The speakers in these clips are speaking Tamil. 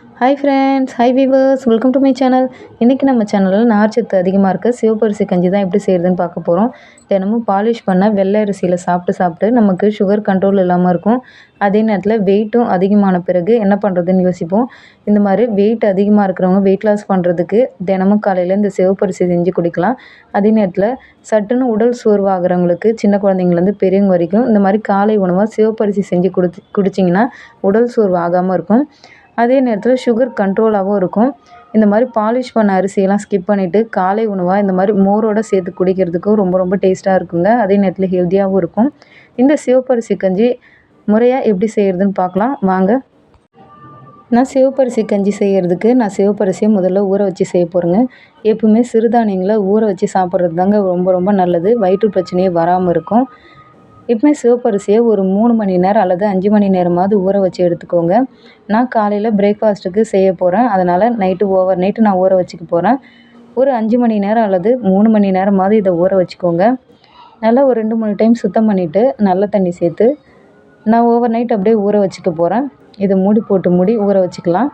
Hi friends hi viewers welcome to my channel இன்றைக்கி நம்ம சேனலில் நார்ச்சத்து அதிகமாக இருக்க. சிவப்பரிசி கஞ்சி தான் எப்படி செய்கிறதுன்னு பார்க்க போகிறோம் தினமும் பாலிஷ் பண்ண வெள்ளை அரிசியில் சாப்பிட்டு சாப்பிட்டு நமக்கு சுகர் கண்ட்ரோல் இல்லாமல் இருக்கும். அதே நேரத்தில் வெயிட்டும் அதிகமான பிறகு என்ன பண்ணுறதுன்னு யோசிப்போம். இந்த மாதிரி வெயிட் அதிகமாக இருக்கிறவங்க வெயிட் லாஸ் பண்ணுறதுக்கு தினமும் காலையில் இந்த சிவப்பரிசி செஞ்சு குடிக்கலாம். அதே நேரத்தில் சட்டுன்னு உடல் சோர்வாகிறவங்களுக்கு சின்ன குழந்தைங்கலேருந்து பெரியவங்க வரைக்கும் இந்த மாதிரி காலை உணவாக சிவப்பரிசி செஞ்சு குடி குடிச்சிங்கன்னா உடல் சோர்வு ஆகாமல் இருக்கும். அதே நேரத்தில் சுகர் கண்ட்ரோலாகவும் இருக்கும். இந்த மாதிரி பாலிஷ் பண்ண அரிசியெல்லாம் ஸ்கிப் பண்ணிவிட்டு காலை உணவாக இந்த மாதிரி மோரோடு சேர்த்து குடிக்கிறதுக்கும் ரொம்ப ரொம்ப டேஸ்ட்டாக இருக்குங்க. அதே நேரத்தில் ஹெல்த்தியாகவும் இருக்கும். இந்த சிவப்பரிசி கஞ்சி முறையாக எப்படி செய்கிறதுன்னு பார்க்கலாம். வாங்க. நான் சிவப்பரிசி கஞ்சி செய்கிறதுக்கு நான் சிவப்பரிசியை முதல்ல ஊற வச்சு செய்ய போகிறேங்க எப்பவுமே சிறுதானியங்களை ஊற வச்சு சாப்பிட்றது தாங்க ரொம்ப ரொம்ப நல்லது. வயிற்று பிரச்சனையே வராமல் இருக்கும். எப்பவுமே சிவப்பரிசியை ஒரு மூணு மணி நேரம் அல்லது அஞ்சு மணி நேரமாவது ஊற வச்சு எடுத்துக்கோங்க. நான் காலையில் பிரேக்ஃபாஸ்ட்டுக்கு செய்ய போகிறேன் அதனால் நைட்டு ஓவர் நைட்டு நான் ஊற வச்சுக்க போகிறேன் ஒரு அஞ்சு மணி நேரம் அல்லது மூணு மணி நேரமாவது இதை ஊற வச்சுக்கோங்க. நல்லா ஒரு ரெண்டு மூணு டைம் சுத்தம் பண்ணிவிட்டு நல்ல தண்ணி சேர்த்து நான் ஓவர் நைட் அப்படியே ஊற வச்சுக்க போகிறேன் இதை மூடி போட்டு மூடி ஊற வச்சுக்கலாம்.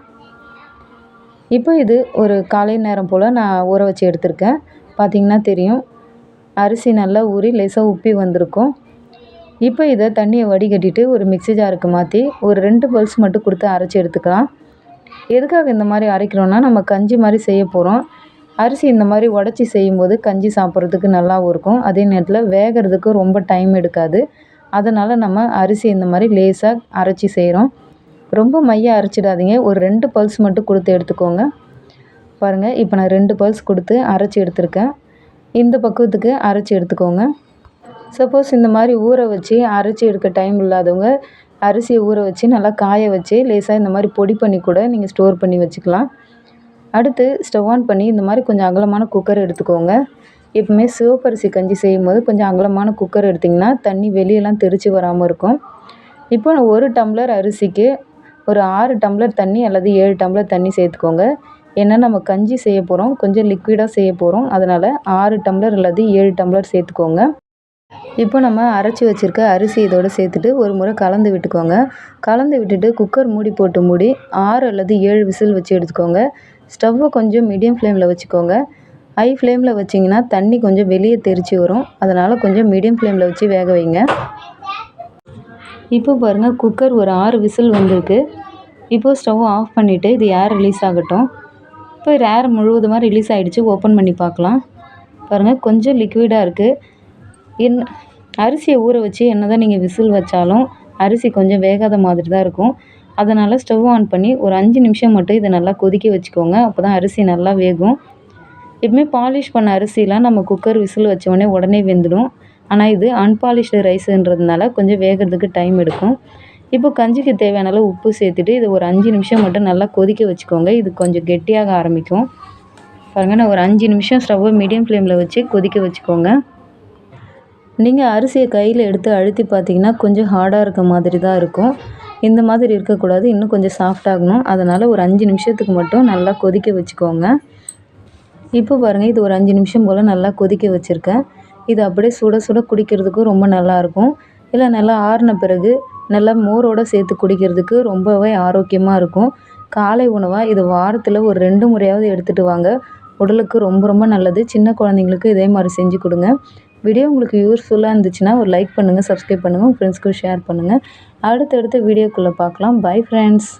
இப்போ இது ஒரு காலை நேரம் போல் நான் ஊற வச்சு எடுத்திருக்கேன். பார்த்திங்கன்னா தெரியும். அரிசி நல்லா ஊறி லேசாக உப்பி வந்திருக்கும். இப்போ இதை தண்ணியை வடிகட்டிட்டு ஒரு மிக்ஸி ஜாருக்கு மாற்றி ஒரு ரெண்டு பல்ஸ் மட்டும் கொடுத்து அரைச்சி எடுத்துக்கலாம். எதுக்காக இந்த மாதிரி அரைக்கிறோன்னா நம்ம கஞ்சி மாதிரி செய்ய போகிறோம் அரிசி இந்த மாதிரி உடச்சி செய்யும்போது கஞ்சி சாப்பிட்றதுக்கு நல்லாவும் இருக்கும். அதே நேரத்தில் வேகிறதுக்கு ரொம்ப டைம் எடுக்காது. அதனால் நம்ம அரிசி இந்த மாதிரி லேசாக அரைச்சி செய்கிறோம் ரொம்ப மைய அரைச்சிடாதீங்க. ஒரு ரெண்டு பல்ஸ் மட்டும் கொடுத்து எடுத்துக்கோங்க. பாருங்கள் இப்போ நான் ரெண்டு பல்ஸ் கொடுத்து அரைச்சி எடுத்திருக்கேன். இந்த பக்குவத்துக்கு அரைச்சி எடுத்துக்கோங்க. சப்போஸ் இந்த மாதிரி ஊற வச்சு அரைச்சி எடுக்க டைம் இல்லாதவங்க அரிசியை ஊற வச்சு நல்லா காய வச்சு லேசாக இந்த மாதிரி பொடி பண்ணி கூட நீங்கள் ஸ்டோர் பண்ணி வச்சுக்கலாம். அடுத்து ஸ்டவ் ஆன் பண்ணி இந்த மாதிரி கொஞ்சம் அகலமான குக்கர் எடுத்துக்கோங்க. எப்பவுமே சிவப்பரிசி கஞ்சி செய்யும்போது கொஞ்சம் அகலமான குக்கர் எடுத்திங்கன்னா தண்ணி வெளியெல்லாம் தெரித்து வராமல் இருக்கும். இப்போ ஒரு டம்ளர் அரிசிக்கு ஒரு ஆறு டம்ளர் தண்ணி அல்லது ஏழு டம்ளர் தண்ணி சேர்த்துக்கோங்க. ஏன்னா நம்ம கஞ்சி செய்ய போகிறோம் கொஞ்சம் லிக்விடாக செய்ய போகிறோம் அதனால் ஆறு டம்ளர் அல்லது ஏழு டம்ளர் சேர்த்துக்கோங்க. இப்போ நம்ம அரைச்சி வச்சுருக்க அரிசி இதோடு சேர்த்துட்டு ஒரு முறை கலந்து விட்டுக்கோங்க. கலந்து விட்டுட்டு குக்கர் மூடி போட்டு மூடி ஆறு அல்லது ஏழு விசில் வச்சு எடுத்துக்கோங்க. ஸ்டவ்வை கொஞ்சம் மீடியம் ஃப்ளேமில் வச்சுக்கோங்க. ஹை ஃப்ளேமில் வச்சிங்கன்னா தண்ணி கொஞ்சம் வெளியே தெரிச்சு வரும். அதனால் கொஞ்சம் மீடியம் ஃப்ளேமில் வச்சு வேக வைங்க. இப்போ பாருங்கள் குக்கர் ஒரு ஆறு விசில் வந்திருக்கு. இப்போது ஸ்டவ் ஆஃப் பண்ணிவிட்டு இது ஏர் ரிலீஸ் ஆகட்டும். இப்போ ஏர் முழுவதுமாக ரிலீஸ் ஆகிடுச்சு ஓப்பன் பண்ணி பார்க்கலாம். பாருங்கள் கொஞ்சம் லிக்விடாக இருக்குது என் அரிசியை ஊற வச்சு என்ன தான் நீங்கள் விசில் வச்சாலும் அரிசி கொஞ்சம் வேகாத மாதிரி தான் இருக்கும். அதனால் ஸ்டவ் ஆன் பண்ணி ஒரு அஞ்சு நிமிஷம் மட்டும் இதை நல்லா கொதிக்க வச்சுக்கோங்க. அப்போ தான் அரிசி நல்லா வேகும். எப்பவுமே பாலிஷ் பண்ண அரிசிலாம் நம்ம குக்கர் விசில் வச்சோடனே உடனே வெந்துடும். ஆனால் இது அன்பாலிஷ்டு ரைஸுன்றதுனால கொஞ்சம் வேகிறதுக்கு டைம் எடுக்கும். இப்போ கஞ்சிக்கு தேவையான அளவு உப்பு சேர்த்துட்டு இதை ஒரு அஞ்சு நிமிஷம் மட்டும் நல்லா கொதிக்க வச்சுக்கோங்க. இது கொஞ்சம் கெட்டியாக ஆரம்பிக்கும். பாருங்கள் நான் ஒரு அஞ்சு நிமிஷம் ஸ்டவ்வை மீடியம் ஃப்ளேமில் வச்சு கொதிக்க வச்சுக்கோங்க. நீங்கள் அரிசியை கையில் எடுத்து அழுத்தி பார்த்தீங்கன்னா கொஞ்சம் ஹார்டாக இருக்க மாதிரி தான் இருக்கும். இந்த மாதிரி இருக்கக்கூடாது. இன்னும் கொஞ்சம் சாஃப்டாகணும் அதனால் ஒரு அஞ்சு நிமிஷத்துக்கு மட்டும் நல்லா கொதிக்க வச்சுக்கோங்க. இப்போ பாருங்கள் இது ஒரு அஞ்சு நிமிஷம் போல் நல்லா கொதிக்க வச்சுருக்கேன். இது அப்படியே சுட சுட குடிக்கிறதுக்கும் ரொம்ப நல்லாயிருக்கும் இல்லை நல்லா ஆறின பிறகு நல்லா மோரோடு சேர்த்து குடிக்கிறதுக்கு ரொம்பவே ஆரோக்கியமாக இருக்கும். காலை உணவாக இது வாரத்தில் ஒரு ரெண்டு முறையாவது எடுத்துகிட்டு வாங்க. உடலுக்கு ரொம்ப ரொம்ப நல்லது. சின்ன குழந்தைங்களுக்கு இதே மாதிரி செஞ்சு கொடுங்க. வீடியோ உங்களுக்கு யூஸ்ஃபுல்லாக இருந்துச்சுன்னா ஒரு லைக் பண்ணுங்கள் சப்ஸ்கிரைப் பண்ணுங்கள் உங்கள் ஃப்ரெண்ட்ஸ்க்கு ஷேர் பண்ணுங்கள் அடுத்தடுத்த வீடியோக்குள்ளே பார்க்கலாம். Bye friends